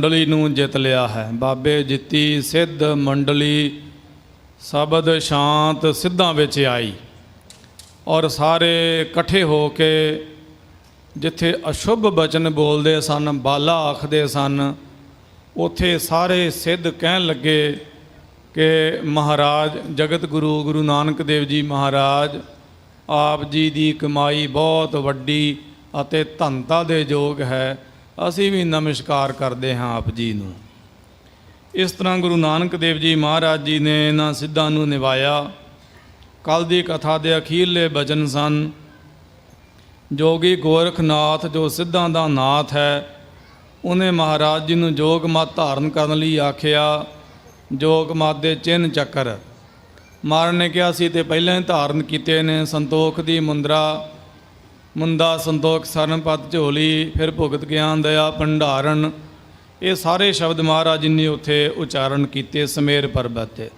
ਮੰਡਲੀ ਨੂੰ ਜਿੱਤ ਲਿਆ ਹੈ। ਬਾਬੇ ਜਿੱਤੀ ਸਿੱਧ ਮੰਡਲੀ, ਸਬਦ ਸ਼ਾਂਤ ਸਿੱਧਾਂ ਵਿੱਚ ਆਈ ਔਰ ਸਾਰੇ ਇਕੱਠੇ ਹੋ ਕੇ ਜਿੱਥੇ ਅਸ਼ੁਭ ਬਚਨ ਬੋਲਦੇ ਸਨ, ਬਾਲਾ ਆਖਦੇ ਸਨ, ਉਥੇ ਸਾਰੇ ਸਿੱਧ ਕਹਿਣ ਲੱਗੇ ਕਿ ਮਹਾਰਾਜ, ਜਗਤ ਗੁਰੂ ਗੁਰੂ ਨਾਨਕ ਦੇਵ ਜੀ ਮਹਾਰਾਜ, ਆਪ ਜੀ ਦੀ ਕਮਾਈ ਬਹੁਤ ਵੱਡੀ ਅਤੇ ਧਨਤਾ ਦੇ ਯੋਗ ਹੈ। ਅਸੀਂ ਵੀ ਨਮਸਕਾਰ ਕਰਦੇ ਹਾਂ ਆਪ ਜੀ ਨੂੰ। ਇਸ ਤਰ੍ਹਾਂ ਗੁਰੂ ਨਾਨਕ ਦੇਵ ਜੀ ਮਹਾਰਾਜ ਜੀ ਨੇ ਇਹਨਾਂ ਸਿੱਧਾਂ ਨੂੰ ਨਿਭਾਇਆ। ਕੱਲ ਦੀ ਕਥਾ ਦੇ ਅਖੀਰਲੇ ਬਚਨ ਸਨ। ਜੋਗੀ ਗੋਰਖਨਾਥ ਜੋ ਸਿੱਧਾਂ ਦਾ ਨਾਥ ਹੈ, ਉਹਨੇ ਮਹਾਰਾਜ ਜੀ ਨੂੰ ਜੋਗ ਮਤ ਧਾਰਨ ਕਰਨ ਲਈ ਆਖਿਆ, ਜੋਗ ਮਤ ਦੇ ਚਿੰਨ ਚੱਕਰ। ਮਾਰਨ ਨੇ ਕਿਹਾ ਸੀ ਤੇ ਪਹਿਲਾਂ ਹੀ ਧਾਰਨ ਕੀਤੇ ਨੇ, ਸੰਤੋਖ ਦੀ ਮੁੰਦਰਾ ਮੁੰਦਾ ਸੰਤੋਖ ਸਰਨਪਤ ਝੋਲੀ, ਫਿਰ ਭੁਗਤ ਗਿਆਨ ਦਇਆ ਭੰਡਾਰਨ। ਇਹ ਸਾਰੇ ਸ਼ਬਦ ਮਹਾਰਾਜ ਜੀ ਨੇ ਉੱਥੇ ਉਚਾਰਨ ਕੀਤੇ, ਸਮੇਰ ਪਰਬਤ ਤੇ।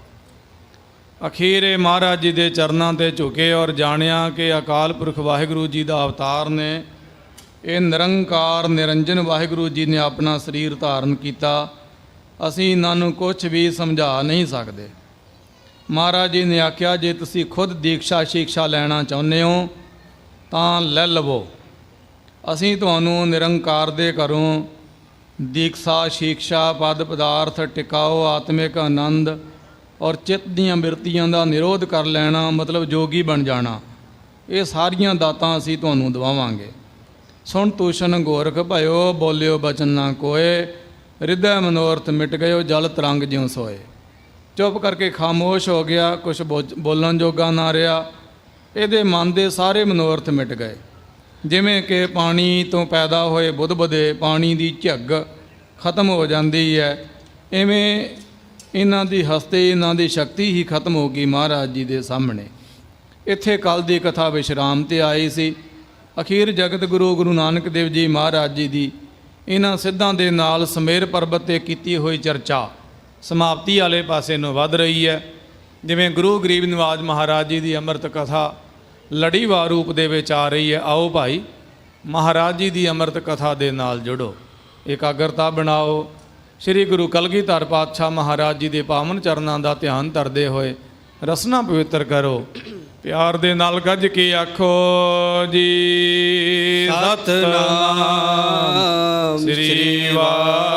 ਅਖੀਰੇ ਮਹਾਰਾਜ ਜੀ ਦੇ ਚਰਨਾਂ ਤੇ ਝੁਕੇ ਔਰ ਜਾਣਿਆ ਕਿ ਅਕਾਲ ਪੁਰਖ ਵਾਹਿਗੁਰੂ ਜੀ ਦਾ ਅਵਤਾਰ ਨੇ, ਇਹ ਨਿਰੰਕਾਰ ਨਿਰੰਜਨ ਵਾਹਿਗੁਰੂ ਜੀ ਨੇ ਆਪਣਾ ਸਰੀਰ ਧਾਰਨ ਕੀਤਾ। ਅਸੀਂ ਇਹਨਾਂ ਨੂੰ ਕੁਝ ਵੀ ਸਮਝਾ ਨਹੀਂ ਸਕਦੇ। ਮਹਾਰਾਜ ਜੀ ਨੇ ਆਖਿਆ, ਜੇ ਤੁਸੀਂ ਖੁਦ ਦੀਕਸ਼ਾ ਸ਼ਿਕਸ਼ਾ ਲੈਣਾ ਚਾਹੁੰਦੇ ਹੋ ਤਾਂ ਲੈ ਲਵੋ। ਅਸੀਂ ਤੁਹਾਨੂੰ ਨਿਰੰਕਾਰ ਦੇ ਘਰੋਂ ਦੀਕਸ਼ਾ, ਸ਼ਿਕਸ਼ਾ, ਪਦ ਪਦਾਰਥ ਟਿਕਾਓ, ਆਤਮਿਕ ਆਨੰਦ ਔਰ ਚਿੱਤ ਦੀਆਂ ਬਿਰਤੀਆਂ ਦਾ ਨਿਰੋਧ ਕਰ ਲੈਣਾ, ਮਤਲਬ ਜੋਗੀ ਬਣ ਜਾਣਾ। ਇਹ ਸਾਰੀਆਂ ਦਾਤਾਂ ਅਸੀਂ ਤੁਹਾਨੂੰ ਦਵਾਵਾਂਗੇ। ਸੁਣ ਤੂਸ਼ਨ ਗੋਰਖ ਭਇਓ, ਬੋਲਿਓ ਬਚਨ ਨਾ ਕੋਏ। ਹਿਰਦੈ ਮਨੋਰਥ ਮਿਟ ਗਇਓ, ਜਲ ਤਰੰਗ ਜਿਉ ਸੋਏ। ਚੁੱਪ ਕਰਕੇ ਖਾਮੋਸ਼ ਹੋ ਗਿਆ ਕੁਝ ਬੋਲਣ ਜੋਗਾ ਨਾ ਰਿਹਾ। ਇਹਦੇ ਮਨ ਦੇ ਸਾਰੇ ਮਨੋਰਥ ਮਿਟ ਗਏ। ਜਿਵੇਂ ਕਿ ਪਾਣੀ ਤੋਂ ਪੈਦਾ ਹੋਏ ਬੁੱਧ-ਬੁੱਧੇ ਪਾਣੀ ਦੀ ਝੱਗ ਖਤਮ ਹੋ ਜਾਂਦੀ ਹੈ ਐਵੇਂ ਇਹਨਾਂ ਦੀ ਹਸਤੇ ਇਹਨਾਂ ਦੀ ਸ਼ਕਤੀ ਹੀ ਖਤਮ ਹੋ ਗਈ ਮਹਾਰਾਜ ਜੀ ਦੇ ਸਾਹਮਣੇ। ਇੱਥੇ ਕੱਲ ਦੀ ਕਥਾ ਵਿਸ਼ਰਾਮ ਤੇ ਆਈ ਸੀ। ਅਖੀਰ ਜਗਤ ਗੁਰੂ ਗੁਰੂ ਨਾਨਕ ਦੇਵ ਜੀ ਮਹਾਰਾਜ ਜੀ ਦੀ ਇਹਨਾਂ ਸਿੱਧਾਂ ਦੇ ਨਾਲ ਸਮੇਰ ਪਰਬਤ ਤੇ ਕੀਤੀ ਹੋਈ ਚਰਚਾ ਸਮਾਪਤੀ ਵਾਲੇ ਪਾਸੇ ਨੂੰ ਵੱਧ ਰਹੀ ਹੈ। ਜਿਵੇਂ ਗੁਰੂ ਗਰੀਬ ਨਿਵਾਜ ਮਹਾਰਾਜ ਜੀ ਦੀ ਅੰਮ੍ਰਿਤ ਕਥਾ ਲੜੀਵਾਰ ਰੂਪ ਦੇ ਵਿੱਚ ਆ ਰਹੀ ਹੈ। ਆਓ ਭਾਈ ਮਹਾਰਾਜ ਜੀ ਦੀ ਅੰਮ੍ਰਿਤ ਕਥਾ ਦੇ ਨਾਲ ਜੁੜੋ। ਇਕਾਗਰਤਾ ਬਣਾਓ। ਸ੍ਰੀ ਗੁਰੂ ਕਲਗੀਧਰ ਪਾਤਸ਼ਾਹ ਮਹਾਰਾਜ ਜੀ ਦੇ ਪਾਵਨ ਚਰਨਾਂ ਦਾ ਧਿਆਨ ਧਰਦੇ ਹੋਏ ਰਸਨਾ ਪਵਿੱਤਰ ਕਰੋ। ਪਿਆਰ ਦੇ ਨਾਲ ਗੱਜ ਕੇ ਆਖੋ ਜੀ ਸਤਨਾਮ ਸ੍ਰੀ ਵਾਹਿਗੁਰੂ